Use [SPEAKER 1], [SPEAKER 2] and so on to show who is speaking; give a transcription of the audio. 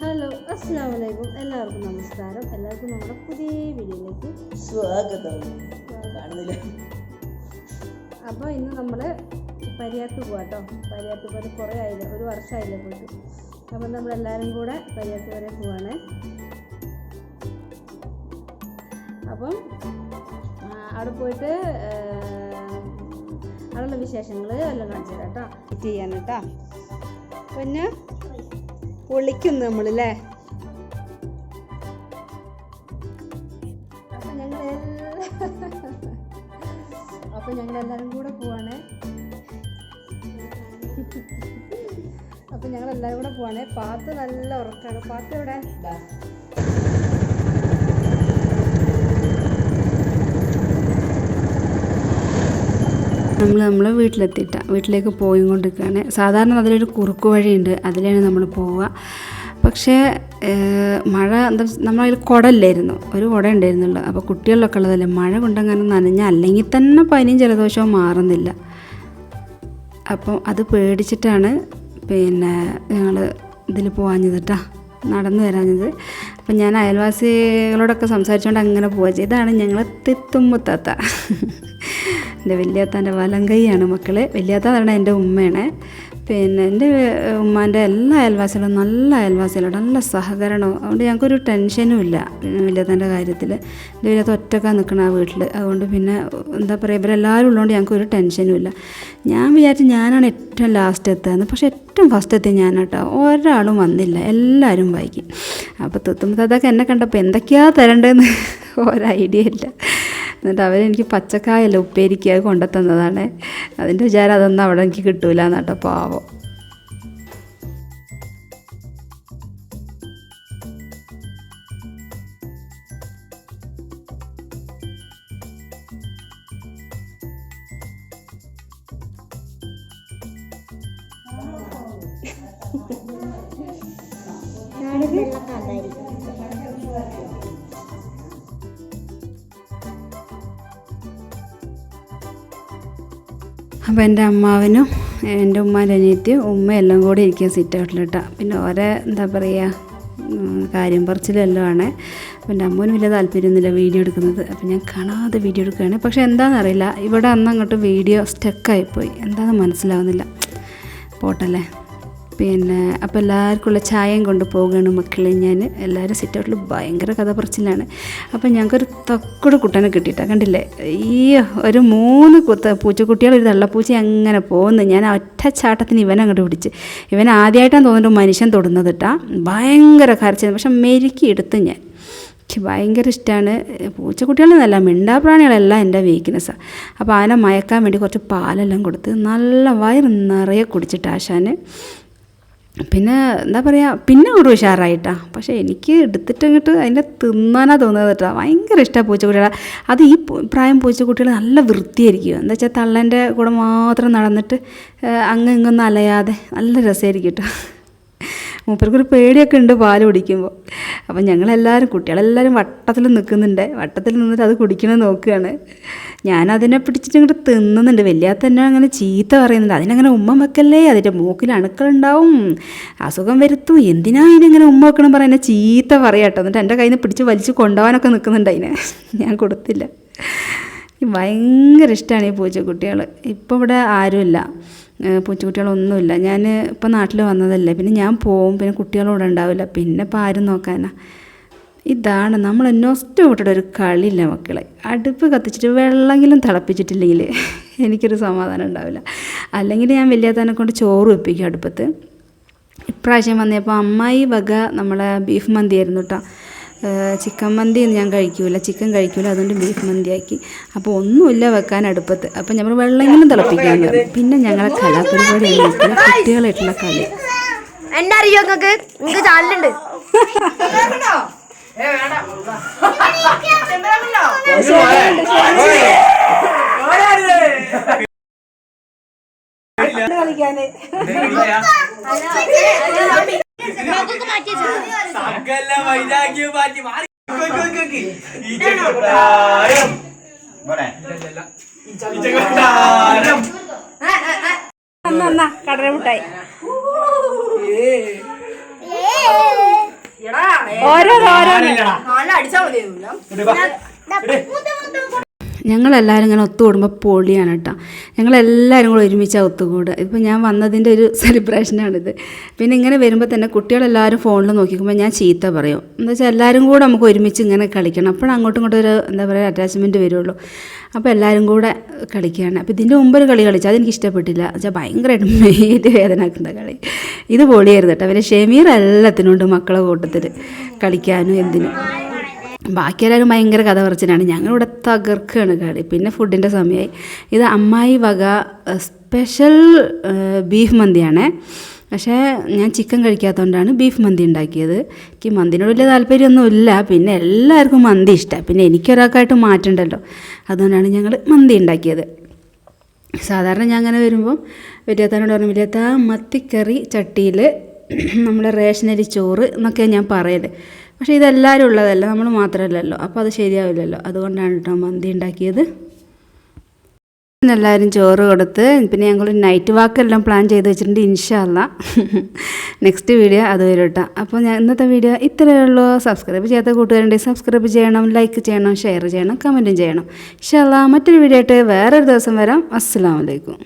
[SPEAKER 1] Hello അസ്സാം വലൈക്കും എല്ലാവർക്കും നമസ്കാരം. എല്ലാവർക്കും നമ്മുടെ പുതിയ വീഡിയോയിലേക്ക്
[SPEAKER 2] സ്വാഗതം. കാണുന്നില്ല.
[SPEAKER 1] അപ്പോൾ ഇന്ന് നമ്മൾ പരിയാത്ത് പോവാട്ടോ പരിയാത്ത് പോലെ കുറേ ആയില്ല? ഒരു വർഷമായില്ല പോയിട്ട്. അപ്പോൾ നമ്മളെല്ലാവരും കൂടെ പരിയാത്ത് വരെ പോവാണ്. അപ്പം അവിടെ പോയിട്ട് അവിടെയുള്ള വിശേഷങ്ങൾ എല്ലാം കാണിച്ചു തരാം കേട്ടോ. ചെയ്യാൻ കേട്ടോ. പിന്നെ? പൊളിക്കുന്നു നമ്മളല്ലേ? അപ്പം ഞങ്ങൾ അപ്പം ഞങ്ങൾ എല്ലാവരും കൂടെ പോവാണ്. അപ്പം ഞങ്ങൾ എല്ലാവരും കൂടെ പോവാണ്. പാത്ത് നല്ല ഉറക്കാണ്. പാത്ത് എവിടെ? നമ്മൾ നമ്മൾ വീട്ടിലെത്തിയിട്ട വീട്ടിലേക്ക് പോയി കൊണ്ടിരിക്കുകയാണ് സാധാരണ അതിലൊരു കുറുക്കു വഴിയുണ്ട്. അതിലാണ് നമ്മൾ പോവുക. പക്ഷേ മഴ എന്താ നമ്മളതിൽ കുടല്ലായിരുന്നു. ഒരു കുട ഉണ്ടായിരുന്നുള്ളൂ. അപ്പോൾ കുട്ടികളിലൊക്കെ ഉള്ളതല്ലേ? മഴ കൊണ്ടങ്ങനെ നനഞ്ഞ അല്ലെങ്കിൽ തന്നെ പനിയും ജലദോഷവും മാറുന്നില്ല. അപ്പം അത് പേടിച്ചിട്ടാണ് പിന്നെ ഞങ്ങൾ ഇതിൽ പോവാഞ്ഞതിട്ടാ നടന്നു വരാഞ്ഞത്. അപ്പം ഞാൻ അയൽവാസികളോടൊക്കെ സംസാരിച്ചുകൊണ്ട് അങ്ങനെ പോവാ. ഇതാണ് ഞങ്ങൾ തെത്തുമ്പത്താത്ത എന്റെ വലിയാത്താന്റെ വലം കൈയാണ് മക്കൾ വലിയാത്ത പറഞ്ഞാൽ എന്റെ ഉമ്മയാണ്. പിന്നെ എന്റെ ഉമ്മാന്റെ എല്ലാ അയൽവാസികളും നല്ല അയൽവാസികളോട് നല്ല സഹകരണവും അതുകൊണ്ട് ഞങ്ങൾക്കൊരു ടെൻഷനും ഇല്ല വലിയാത്താന്റെ കാര്യത്തിൽ. എന്റെ വലിയാത്ത ഒറ്റക്കാണ് നിൽക്കണം ആ വീട്ടിൽ. അതുകൊണ്ട് പിന്നെ എന്താ പറയുക ഇവരെല്ലാവരും ഉള്ളതുകൊണ്ട് ഞങ്ങൾക്കൊരു ടെൻഷനും ഇല്ല. ഞാൻ വിചാരിച്ചു ഞാനാണ് ഏറ്റവും ലാസ്റ്റ് എത്തുന്നത്. പക്ഷേ ഏറ്റവും ഫസ്റ്റ് എത്തി ഞാൻ കേട്ടോ ഒരാളും വന്നില്ല. എല്ലാവരും വൈകി. അപ്പോൾ തൊത്തുമ്പോൾ അതൊക്കെ എന്നെ കണ്ടപ്പോൾ എന്തൊക്കെയാണ് തരേണ്ടതെന്ന് ഒരു ഐഡിയ ഇല്ല. എന്നിട്ട് അവരെനിക്ക് പച്ചക്കായല്ല ഉപ്പേരിക്ക് അത് കൊണ്ടുത്തന്നതാണ്. അതിന്റെ വിചാരം അതൊന്നും അവിടെ എനിക്ക് കിട്ടൂല എന്നിട്ട് പാവം. അപ്പോൾ എന്റെ അമ്മാവനും എന്റെ ഉമ്മാന്റെ അനിയത്തിയും ഉമ്മ എല്ലാം കൂടി ഇരിക്കുക സിറ്റ് ഔട്ടിലിട്ടാ പിന്നെ ഓരോ എന്താ പറയുക കാര്യം പറച്ചിലും ആണ്. എന്റെ അമ്മൂന് വലിയ താല്പര്യമൊന്നുമില്ല വീഡിയോ എടുക്കുന്നത്. അപ്പോൾ ഞാൻ കാണാതെ വീഡിയോ എടുക്കുകയാണ്. പക്ഷേ എന്താണെന്നറിയില്ല ഇവിടെ അന്ന് അങ്ങോട്ട് വീഡിയോ സ്റ്റക്കായിപ്പോയി എന്താണെന്ന് മനസ്സിലാവുന്നില്ല. പോട്ടല്ലേ പിന്നെ അപ്പോൾ എല്ലാവർക്കുള്ള ചായയും കൊണ്ട് പോവുകയാണ് മക്കളെ ഞാൻ. എല്ലാവരും സിറ്റ് ഔട്ടിൽ ഭയങ്കര കഥ പറച്ചിലാണ് അപ്പോൾ ഞങ്ങൾക്കൊരു തക്കട് കുട്ടനെ കിട്ടിയിട്ടാ കണ്ടില്ലേ? ഈ ഒരു മൂന്ന് കുത്ത പൂച്ചക്കുട്ടികൾ ഒരു തള്ളപ്പൂച്ച അങ്ങനെ പോകുന്നു ഞാൻ ഒറ്റ ചാട്ടത്തിന് ഇവനെ അങ്ങോട്ട് പിടിച്ച്. ഇവൻ ആദ്യമായിട്ടാണ് തോന്നുന്നു മനുഷ്യൻ തൊടുന്നത് കേട്ടാ ഭയങ്കര കരച്ചത് പക്ഷെ മെരുക്കി എടുത്ത് ഞാൻ. എനിക്ക് ഭയങ്കര ഇഷ്ടമാണ് പൂച്ചക്കുട്ടികളെന്നല്ല മിണ്ടാപ്രാണികളെല്ലാം എന്റെ വീക്ക്നെസ്സാണ് അപ്പോൾ ആന മയക്കാൻ വേണ്ടി കുറച്ച് പാലെല്ലാം കൊടുത്ത് നല്ല വയറ് നിറയെ കുടിച്ചിട്ട് ആശാന്. പിന്നെ എന്താ പറയുക പിന്നെ അങ്ങോട്ട് ഉഷാറായിട്ടാ. പക്ഷേ എനിക്ക് എടുത്തിട്ട് അങ്ങോട്ട് അതിന്റെ തിന്നാനാ തോന്നുന്നത് കേട്ടോ. ഭയങ്കര ഇഷ്ടമാണ് പൂച്ചക്കുട്ടികളെ അത് ഈ പ്രായം പൂച്ചക്കുട്ടികൾ നല്ല വൃത്തിയായിരിക്കും. എന്താ വെച്ചാൽ തള്ളന്റെ കൂടെ മാത്രം നടന്നിട്ട് അങ്ങ് ഇങ്ങൊന്നും അലയാതെ നല്ല രസമായിരിക്കും കേട്ടോ. മൂപ്പർക്കൊരു പേടിയൊക്കെ ഉണ്ട് പാൽ കുടിക്കുമ്പോൾ അപ്പം ഞങ്ങളെല്ലാവരും കുട്ടികളെല്ലാവരും വട്ടത്തിൽ നിൽക്കുന്നുണ്ട് വട്ടത്തിൽ നിന്നിട്ട് അത് കുടിക്കണമെന്ന് നോക്കുകയാണ്. ഞാൻ അതിനെ പിടിച്ചിട്ട് ഇങ്ങോട്ട് തിന്നുന്നുണ്ട്. വലിയാത്ത തന്നെ അങ്ങനെ ചീത്ത പറയുന്നുണ്ട്. അതിനങ്ങനെ ഉമ്മ വെക്കല്ലേ? അതിന്റെ മൂക്കിൽ അണുക്കളുണ്ടാവും. അസുഖം വരുത്തും. എന്തിനാ അതിനെങ്ങനെ ഉമ്മ വെക്കണം പറയാൻ എന്നെ ചീത്ത പറയാട്ടോ എന്നിട്ട് എന്റെ കയ്യിൽ നിന്ന് പിടിച്ച് വലിച്ച് കൊണ്ടുപോകാനൊക്കെ നിൽക്കുന്നുണ്ട് അതിനെ. ഞാൻ കൊടുത്തില്ല. ഭയങ്കര ഇഷ്ടമാണ് ഈ പൂച്ചക്കുട്ടികൾ ഇപ്പോൾ ഇവിടെ ആരുമില്ല. പൂച്ചക്കുട്ടികളൊന്നുമില്ല. ഞാൻ ഇപ്പോൾ നാട്ടിൽ വന്നതല്ലേ. പിന്നെ ഞാൻ പോവും. പിന്നെ കുട്ടികളോടെ ഉണ്ടാവില്ല. പിന്നെ ഇപ്പോൾ ആരും നോക്കാനാ. ഇതാണ് നമ്മൾ നൊസ്റ്റ വിട്ടിട്ട് ഒരു കളിയില്ല മക്കളെ. അടുപ്പ് കത്തിച്ചിട്ട് വെള്ളമെങ്കിലും തിളപ്പിച്ചിട്ടില്ലെങ്കിൽ എനിക്കൊരു സമാധാനം ഉണ്ടാവില്ല. അല്ലെങ്കിൽ ഞാൻ വലിയതാനെ കൊണ്ട് ചോറ് വെപ്പിക്കും അടുപ്പത്ത്. ഇപ്രാവശ്യം വന്നപ്പോൾ അമ്മായി വക നമ്മളെ ബീഫ് മന്തി ആയിരുന്നു കേട്ടോ. ചിക്കൻ മന്തി ഞാൻ കഴിക്കൂല. ചിക്കൻ കഴിക്കൂല. അതുകൊണ്ട് ബീഫ് മന്തിയാക്കി. അപ്പോൾ ഒന്നുമില്ല വെക്കാൻ അടുപ്പത്ത്. അപ്പം നമ്മൾ വെള്ളമെങ്കിലും തിളപ്പിക്കാൻ പറഞ്ഞു പിന്നെ ഞങ്ങളെ കലാപരിപാടി കുട്ടികളായിട്ടുള്ള കളി.
[SPEAKER 3] എന്നെ അറിയോ നിങ്ങൾക്ക് നിങ്ങക്ക് ചാനലുണ്ട്
[SPEAKER 2] സകല വൈരാഗ്യം മാറ്റി മാറി. ഈച്ചക്കൊട്ടാരം ഈച്ചക്കൊട്ടാരം
[SPEAKER 1] കടല മുട്ടായി. അടിച്ചാൽ ഓരോന്ന് ഞങ്ങളെല്ലാവരും ഇങ്ങനെ ഒത്തുകൂടുമ്പോൾ പൊളിയാണ് കേട്ടോ. ഞങ്ങളെല്ലാവരും കൂടെ ഒരുമിച്ചാണ് ഒത്തുകൂടുക. ഇപ്പോൾ ഞാൻ വന്നതിന്റെ ഒരു സെലിബ്രേഷനാണിത് പിന്നെ ഇങ്ങനെ വരുമ്പോൾ തന്നെ കുട്ടികളെല്ലാവരും ഫോണിൽ നോക്കിക്കുമ്പോൾ ഞാൻ ചീത്ത പറയും. എന്താ വെച്ചാൽ എല്ലാവരും കൂടെ നമുക്ക് ഒരുമിച്ച് ഇങ്ങനെ കളിക്കണം. അപ്പോൾ അങ്ങോട്ടും ഇങ്ങോട്ടും ഒരു എന്താ പറയുക അറ്റാച്ച്മെന്റ് വരുള്ളൂ. അപ്പോൾ എല്ലാവരും കൂടെ കളിക്കുകയാണ്. അപ്പോൾ ഇതിന്റെ മുമ്പ് ഒരു കളി കളിച്ചു. അതെനിക്ക് ഇഷ്ടപ്പെട്ടില്ല. വെച്ചാൽ ഭയങ്കരമായിട്ട് മെയിറ്റ് വേദനാക്കുന്ന കളി. ഇത് പൊളിയായിരുന്നു കേട്ടോ. പിന്നെ ഷെമീർ എല്ലാത്തിനുണ്ട് മക്കളെ കൂട്ടത്തിൽ കളിക്കാനും എന്തിനും. ബാക്കി എല്ലാവരും ഭയങ്കര കഥ പറച്ചിലാണ് ഞങ്ങളിവിടെ തകർക്കുകയാണ് കളി പിന്നെ ഫുഡിന്റെ സമയമായി ഇത് അമ്മായി വക സ്പെഷ്യൽ ബീഫ് മന്തിയാണ്. പക്ഷേ ഞാൻ ചിക്കൻ കഴിക്കാത്തതുകൊണ്ടാണ് ബീഫ് മന്തി ഉണ്ടാക്കിയത്. എനിക്ക് മന്തിനോട് വലിയ താല്പര്യമൊന്നുമില്ല. പിന്നെ എല്ലാവർക്കും മന്തി ഇഷ്ടമാണ് പിന്നെ എനിക്കൊരാൾക്കായിട്ട് മാറ്റണ്ടല്ലോ. അതുകൊണ്ടാണ് ഞങ്ങൾ മന്തി ഉണ്ടാക്കിയത്. സാധാരണ ഞാൻ അങ്ങനെ വരുമ്പോൾ വലിയത്താനോട് പറഞ്ഞു വലിയത്ത മത്തിക്കറി ചട്ടിയിൽ നമ്മുടെ റേഷനരി ചോറ് എന്നൊക്കെയാണ് ഞാൻ പറയൽ. പക്ഷേ ഇതെല്ലാവരും ഉള്ളതല്ല നമ്മൾ മാത്രമല്ലല്ലോ. അപ്പോൾ അത് ശരിയാവില്ലല്ലോ. അതുകൊണ്ടാണ് കേട്ടോ മന്തി ഉണ്ടാക്കിയത്. എല്ലാവരും ചോറ് കൊടുത്ത് പിന്നെ ഞങ്ങൾ നൈറ്റ് വാക്കെല്ലാം പ്ലാൻ ചെയ്ത് വെച്ചിട്ടുണ്ട് ഇൻഷാല്ല നെക്സ്റ്റ് വീഡിയോ അത് വരും കേട്ടോ. അപ്പോൾ ഞാൻ ഇന്നത്തെ വീഡിയോ ഇത്രയേ ഉള്ളൂ. സബ്സ്ക്രൈബ് ചെയ്യാത്ത കൂട്ടുകാരുണ്ടെങ്കിൽ സബ്സ്ക്രൈബ് ചെയ്യണം ലൈക്ക് ചെയ്യണം ഷെയർ ചെയ്യണം കമന്റും ചെയ്യണം. ഇൻഷാല്ല മറ്റൊരു വീഡിയോ ആയിട്ട് വേറൊരു ദിവസം വരാം. അസ്സാം വലൈക്കും